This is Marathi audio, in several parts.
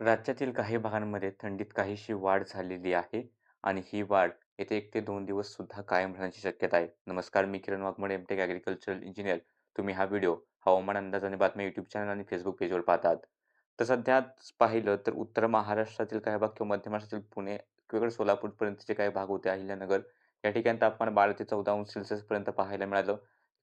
राज्यातील काही भागांमध्ये थंडीत काहीशी वाढ झालेली आहे आणि ही वाढ येते एक ते दोन दिवस सुद्धा कायम राहण्याची शक्यता आहे. नमस्कार, मी Kiran Waghmode, M Tech agricultural engineer. तुम्ही हा व्हिडिओ हवामान अंदाज आणि बातम्या यूट्यूब चॅनल आणि फेसबुक पेजवर पाहतात तर सध्या पाहिलं तर उत्तर महाराष्ट्रातील काही भाग किंवा मध्य महाराष्ट्रातील पुणे किंवा सोलापूरपर्यंतचे काही भाग होते, अहिल्यानगर या ठिकाणी तापमान 12 ते 14 अंश सेल्सिअसपर्यंत पाहायला मिळालं.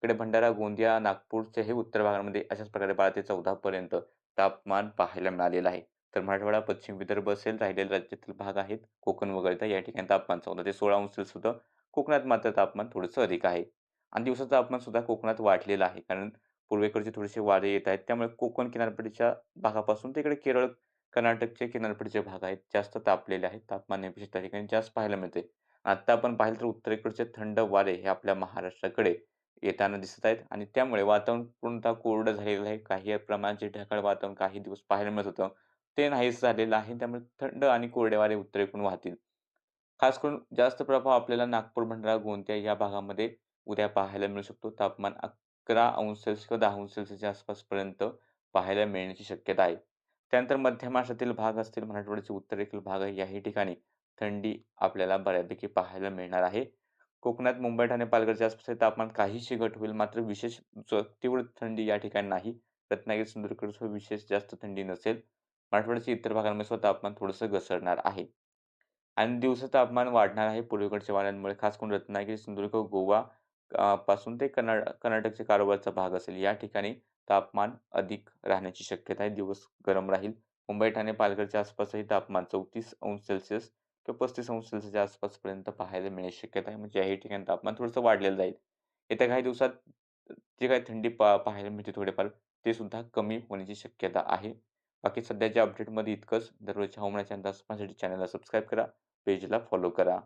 इकडे भंडारा, गोंदिया, नागपूरचे हे उत्तर भागामध्ये अशाच प्रकारे 12 ते चौदापर्यंत तापमान पाहायला मिळालेलं आहे. तर मराठवाडा, पश्चिम विदर्भ असेल, राहिलेले राज्यातील भाग आहेत, कोकण वगळता या ठिकाणी तापमान 14 ते 16 अंश सेल्सिअस होतं. कोकणात मात्र तापमान थोडंसं अधिक आहे आणि दिवसाचं तापमान सुद्धा कोकणात वाढलेलं आहे. कारण पूर्वेकडचे थोडेसे वारे येत आहेत. त्यामुळे कोकण किनारपट्टीच्या भागापासून तिकडे केरळ, कर्नाटकचे किनारपट्टीचे भाग आहेत, जास्त तापलेले आहेत. तापमान त्या ठिकाणी जास्त पाहायला मिळते. आत्ता आपण पाहिलं तर उत्तरेकडचे थंड वारे हे आपल्या महाराष्ट्राकडे येताना दिसत आहेत आणि त्यामुळे वातावरण पूर्णतः कोरडं झालेलं आहे. काही प्रमाणाचे ढगाळ वातावरण काही दिवस पाहायला मिळत होतं, ते नाहीच झालेलं आहे. त्यामुळे थंड आणि कोरडे वारे उत्तरेकडून वाहतील. खास करून जास्त प्रभाव आपल्याला नागपूर, भंडारा, गोंदिया या भागामध्ये उद्या पाहायला मिळू शकतो. तापमान 11 अंश सेल्सिअस किंवा दहा अंश सेल्सिअसच्या आसपासपर्यंत पाहायला मिळण्याची शक्यता आहे. त्यानंतर मध्य महाराष्ट्रातील भाग असतील, मराठवाड्याचे उत्तरेकडील भाग आहे, याही ठिकाणी थंडी आपल्याला बऱ्यापैकी पाहायला मिळणार आहे. कोकणात मुंबई, ठाणे, पालघरच्या आसपासचे तापमान काहीशी घट होईल, मात्र विशेष तीव्र थंडी या ठिकाणी नाही. रत्नागिरी, सिंधुदुर्गकडे विशेष जास्त थंडी नसेल. मराठवाड्याच्या इतर भागांमध्ये सुद्धा तापमान थोडंसं घसरणार आहे आणि दिवसाचं तापमान वाढणार आहे पूर्वेकडच्या वाऱ्यांमुळे. खास करून रत्नागिरी, सिंधुदुर्ग, गोवा पासून ते कर्नाट कर्नाटकच्या कारोबारचा भाग असेल, या ठिकाणी तापमान अधिक राहण्याची शक्यता आहे. दिवस गरम राहील. मुंबई, ठाणे, पालघरच्या आसपासही तापमान 34 अंश सेल्सिअस किंवा 35 अंश सेल्सिअसच्या आसपासपर्यंत पाहायला मिळण्याची शक्यता आहे. म्हणजे याही ठिकाणी तापमान थोडंसं वाढलेलं जाईल. येत्या काही दिवसात जे काही थंडी पा पाहायला मिळते थोडेफार, ते सुद्धा कमी होण्याची शक्यता आहे. बाकी सध्याच्या अपडेटमध्ये इतकंच. दररोजच्या हवामानाचे अंदाज पाहण्यासाठी चॅनलला सबस्क्राईब करा, पेजला फॉलो करा.